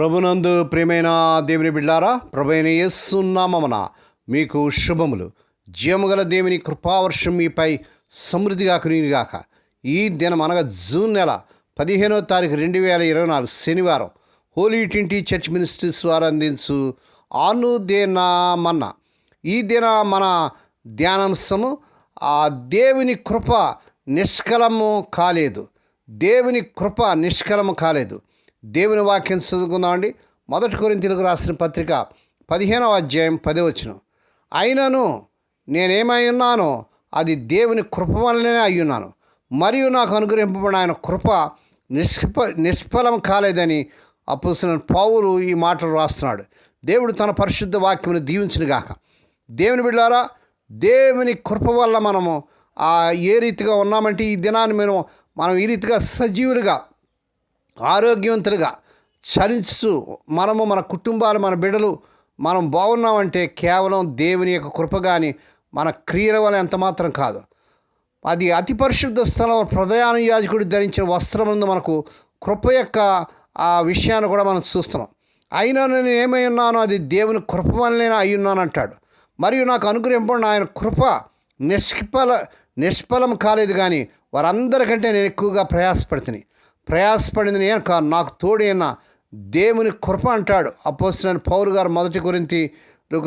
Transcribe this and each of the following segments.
ప్రభునందు ప్రియమైన దేవుని బిడ్డారా ప్రభైన యేసునామమున మీకు శుభములు. జీవముగల దేవుని కృపావర్షం మీపై సమృద్ధిగా కునిగాక ఈ దినం అనగా జూన్ నెల పదిహేనో తారీఖు రెండు వేల ఇరవై నాలుగు శనివారం హోలీ ట్వంటీ చర్చ్ మినిస్ట్రీస్ వారు అందించు ఆను దేనామన్న ఈ దిన మన ధ్యానాంశము ఆ దేవుని కృప నిష్కలము కాలేదు. దేవుని కృప నిష్కలము కాలేదు. దేవుని వాక్యం చదువుకుందామండి మొదటి కొరింతలకు రాసిన పత్రిక పదిహేనవ అధ్యాయం పదవచనం అయినను నేనేమై ఉన్నానో అది దేవుని కృప వల్లనే అయి ఉన్నాను. మరియు నాకు అనుగ్రహింపబడిన ఆయన కృప నిష్ప నిష్ఫలం కాలేదని అప్పుసిన పావులు ఈ మాటలు రాస్తున్నాడు. దేవుడు తన పరిశుద్ధ వాక్యమును దీవించిన గాక దేవుని బిడ్డారా దేవుని కృప వల్ల మనము ఏ రీతిగా ఉన్నామంటే ఈ దినాన్ని మేము మనం ఈ రీతిగా సజీవులుగా ఆరోగ్యవంతులుగా చలిస్తూ మనము మన కుటుంబాలు మన బిడ్డలు మనం బాగున్నామంటే కేవలం దేవుని యొక్క కృప కానీ మన క్రియల వల్ల ఎంత మాత్రం కాదు. అది అతి పరిశుద్ధ స్థలం ప్రధాన యాజకుడు ధరించిన వస్త్రం మనకు కృప యొక్క ఆ విషయాన్ని కూడా మనం చూస్తున్నాం. అయినా నేను ఏమై ఉన్నానో అది దేవుని కృప వల్లనే అయి ఉన్నాను అంటాడు మరియు నాకు అనుగ్రహింపడిన ఆయన కృప నిష్ఫల నిష్ఫలం కాలేదు కానీ వారందరికంటే నేను ఎక్కువగా ప్రయాసపడుతున్నాయి ప్రయాసపడింది నేను కాదు. నాకు తోడైన దేవుని కృప అంటాడు. అపోసిన పౌరు గారు మొదటి గురించి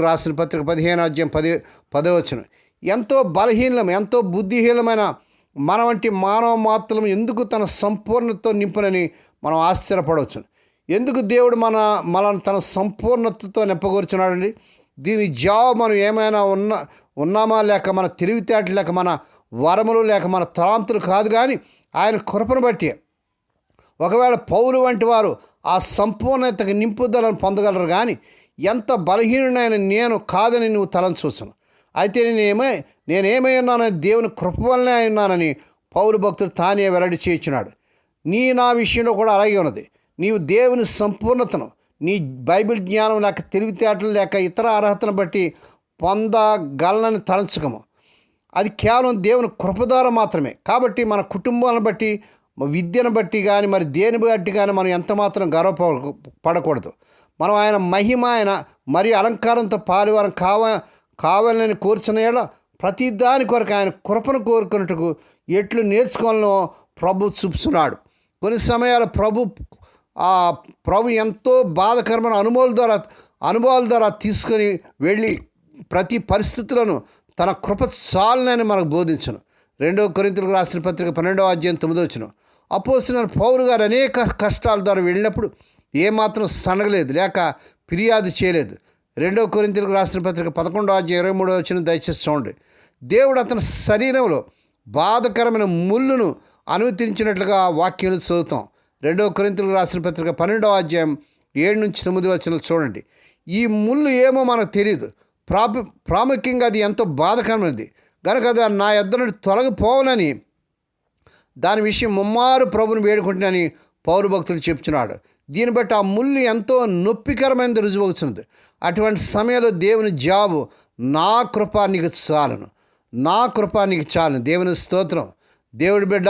రాసిన పత్రిక పదిహేను అధ్యాయం పది పదవచ్చును ఎంతో బలహీనం ఎంతో బుద్ధిహీనమైన మన వంటి మానవ మాత్రం ఎందుకు తన సంపూర్ణతతో నింపునని మనం ఆశ్చర్యపడవచ్చు ఎందుకు దేవుడు మన మనల్ని తన సంపూర్ణతతో నింపగూర్చున్నాడండి? దీని జవాబు మనం ఏమైనా ఉన్న ఉన్నామా లేక మన తెలివితేటలు లేక మన వరములు లేక మన తలాంతులు కాదు కానీ ఆయన కృపను బట్టి. ఒకవేళ పౌలు వంటి వారు ఆ సంపూర్ణతకు నింపుదలను పొందగలరు కానీ ఎంత బలహీనుడైన నేను కాదని నువ్వు తలంచవచ్చును అయితే నేనేమై నేనేమై ఉన్నానని దేవుని కృప వల్లనే అయి ఉన్నానని పౌరు భక్తుడు తానే వెల్లడి చేయించున్నాడు. నీ నా విషయంలో కూడా అలాగే ఉన్నది. నీవు దేవుని సంపూర్ణతను నీ బైబిల్ జ్ఞానం లేక తెలివితేటలు లేక ఇతర అర్హతను బట్టి పొందగలనని తలంచుకము. అది కేవలం దేవుని కృప ద్వారా మాత్రమే. కాబట్టి మన కుటుంబాలను బట్టి విద్యను బట్టి కానీ మరి దేని బట్టి కానీ మనం ఎంత మాత్రం పడకూడదు. మనం ఆయన మహిమ ఆయన మరి అలంకారంతో పాలివారం కావ కావాలని కోరుచున్న ప్రతి దాని కొరకు ఆయన కృపను కోరుకున్నట్టుకు ఎట్లు నేర్చుకోవాలనో ప్రభు చూపుతున్నాడు కొన్ని సమయాలు ప్రభు ఆ ప్రభు ఎంతో బాధకరమైన అనుభవాల ద్వారా అనుభవాల ద్వారా తీసుకొని వెళ్ళి ప్రతి పరిస్థితులను తన కృప చాలనని మనకు బోధించను. రెండవ కొరింతలకు రాసిన పత్రిక పన్నెండవ అధ్యాయం తొమ్మిదో వచ్చినాం అపోసిన పౌరు గారు అనేక కష్టాల ద్వారా వెళ్ళినప్పుడు ఏమాత్రం సనగలేదు లేక ఫిర్యాదు చేయలేదు. రెండవ కొరింతలకు రాసిన పత్రిక పదకొండో అధ్యాయ ఇరవై మూడో వచ్చిన దయచేసి చూడండి. దేవుడు అతని శరీరంలో బాధకరమైన ముళ్ళును అనుమతించినట్లుగా వాక్యాలు చదువుతాం. రెండవ కొరింతలకు రాసిన పత్రిక పన్నెండవ అధ్యాయం ఏడు నుంచి తొమ్మిది వచ్చిన చూడండి. ఈ ముళ్ళు ఏమో మనకు తెలియదు ప్రాపు ప్రాముఖ్యంగా అది ఎంతో బాధకరమైనది. కనుక అది నా యొద్ద నుండి తొలగిపోవాలని దాని విషయం ముమ్మారు ప్రభుని వేడుకుంటున్నాని పౌరు భక్తుడు చెప్తున్నాడు. దీన్ని బట్టి ఆ ముళ్ళు ఎంతో నొప్పికరమైనది రుజువవుతున్నది. అటువంటి సమయంలో దేవుని జాబు నా కృప నీకు చాలును. నా కృప నీకు చాలును. దేవుని స్తోత్రం. దేవుడి బిడ్డ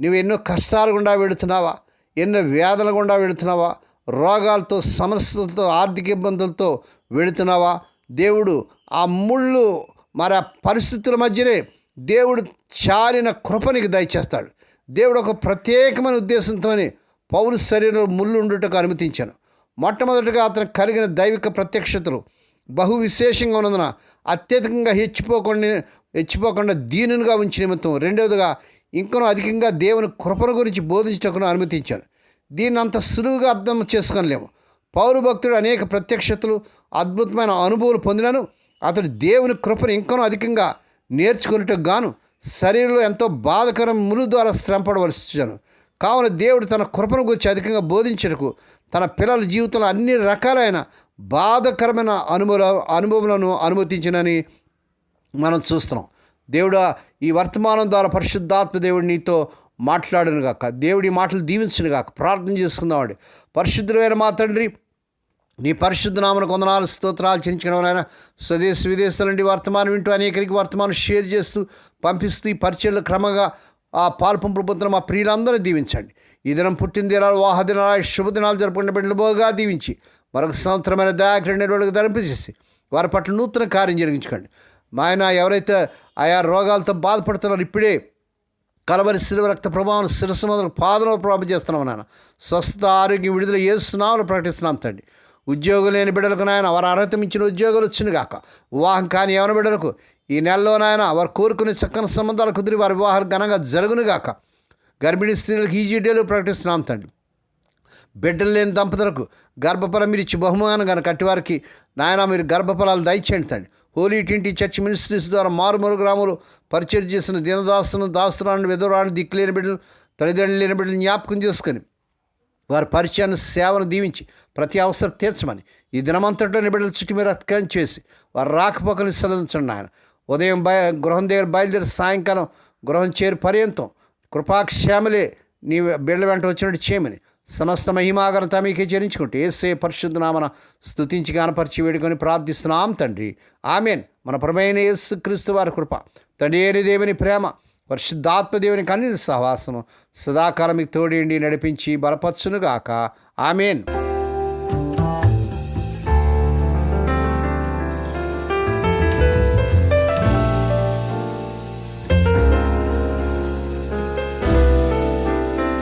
నువ్వు ఎన్నో కష్టాలు గుండా వెళుతున్నావా? ఎన్నో వేదన గుండా వెళుతున్నావా? రోగాలతో సమస్యలతో ఆర్థిక ఇబ్బందులతో వెళుతున్నావా? దేవుడు ఆ ముళ్ళు మరి ఆ పరిస్థితుల మధ్యనే దేవుడు చాలిన కృపనికి దయచేస్తాడు. దేవుడు ఒక ప్రత్యేకమైన ఉద్దేశంతోనే పౌరు శరీరం ముళ్ళు ఉండుటకు అనుమతించాను. మొట్టమొదటిగా అతను కలిగిన దైవిక ప్రత్యక్షతలు బహు విశేషంగా ఉన్నందున అత్యధికంగా హెచ్చిపోకుండా హెచ్చిపోకుండా దీనునిగా ఉంచిన నిమిత్తం రెండవదిగా ఇంకనూ అధికంగా దేవుని కృపను గురించి బోధించటకును అనుమతించాను. దీన్ని అంత సులువుగా అర్థం చేసుకోలేము. పౌరు భక్తుడు అనేక ప్రత్యక్షతలు అద్భుతమైన అనుభవాలు పొందినను. అతడు దేవుని కృపను ఇంకనూ అధికంగా నేర్చుకున్నట్టుకు గాను శరీరంలో ఎంతో బాధకరం ములు ద్వారా శ్రమపడవలసిను కావున దేవుడు తన కృపను గురించి అధికంగా బోధించటకు తన పిల్లల జీవితంలో అన్ని రకాలైన బాధకరమైన అనుభవ అనుభవములను అనుమతించినని మనం చూస్తున్నాం. దేవుడు ఈ వర్తమానం ద్వారా పరిశుద్ధాత్మ దేవుడు నీతో మాట్లాడను గాక దేవుడి మాటలు దీవించను గాక ప్రార్థన చేసుకుందామండి పరిశుద్ధమైన మా తండ్రి నీ పరిశుద్ధ నామను కొందనాలు స్తోత్రాలు చెల్లించడం ఆయన స్వదేశ విదేశాల నుండి వర్తమానం వింటూ అనేకరికి వర్తమానం షేర్ చేస్తూ పంపిస్తూ ఈ పరిచయలు క్రమంగా ఆ పాల్పం ప్రభుత్వం మా ప్రియులందరూ దీవించండి. ఈ దినం పుట్టిన దినాలు వాహ దినాలు శుభదినాలు జరుపుకునే బిడ్డలు బాగా దీవించి మరొక సంవత్సరమైన దయాకరణ నిర్వహణకు ధరింపజేసి వారి పట్ల నూతన కార్యం జరిగించుకోండి. మా ఆయన ఎవరైతే ఆయా రోగాలతో బాధపడుతున్నారో ఇప్పుడే కలవరి శిలువ రక్త ప్రభావం శిరస్సు మొదలు పాదలో ప్రభావం చేస్తున్నాం నాన్న స్వస్థ ఆరోగ్యం విడుదల ఏ చేస్తున్నామని ప్రకటిస్తున్నాం తండ్రి. ఉద్యోగం లేని బిడ్డలకు నాయన వారు అర్హత మించిన ఉద్యోగాలు వచ్చినగాక. వివాహం కాని యవన బిడ్డలకు ఈ నెలలో నాయన వారు కోరుకునే చక్కని సంబంధాలు కుదిరి వారి వివాహాలు ఘనంగా జరుగునుగాక. గర్భిణీ స్త్రీలకు ఈజీ డేలు ప్రకటిస్తున్నాం తండ్రి. బిడ్డలు లేని దంపతులకు గర్భఫలం మీరు ఇచ్చి బహుమానం కనుక కట్టివారికి నాయన మీరు గర్భఫలాలు దయచేయండి తండ్రి. హోలీ టింటి చర్చ్ మినిస్ట్రీస్ ద్వారా మారుమూరు గ్రామాలు పరిచయం చేసిన దీనదాసును దాస్తురాన్ని దిక్కు దిక్కులేని బిడ్డలు తల్లిదండ్రులు లేని బిడ్డలు జ్ఞాపకం చేసుకొని వారి పరిచయాన్ని సేవను దీవించి ప్రతి అవసరం తీర్చమని. ఈ దినమంతట్లో బిడ్డల చుట్టూ మీరు అత్కం చేసి వారు రాకపోకలు సలదించండి ఆయన. ఉదయం బయ గృహం దగ్గర బయలుదేరి సాయంకాలం గృహం చేరి పర్యంతం కృపాక్షేమలే నీ బిడ్డల వెంట వచ్చినట్టు చేయమని. సమస్త మహిమాగరత మీకే చెల్లించుకుంటే ఏసే పరిశుద్ధ నామన స్థుతించి గానపరిచి వేడుకొని ప్రార్థిస్తున్నాం తండ్రి. ఆమెన్. మన ప్రభైన యేసు క్రీస్తు వారి కృప తండ్రి ఏని దేవుని ప్రేమ పరిశుద్ధాత్మ దేవుని సహవాసము సదాకాలం మీకు తోడేండి నడిపించి బలపరచునుగాక. ఆమెన్.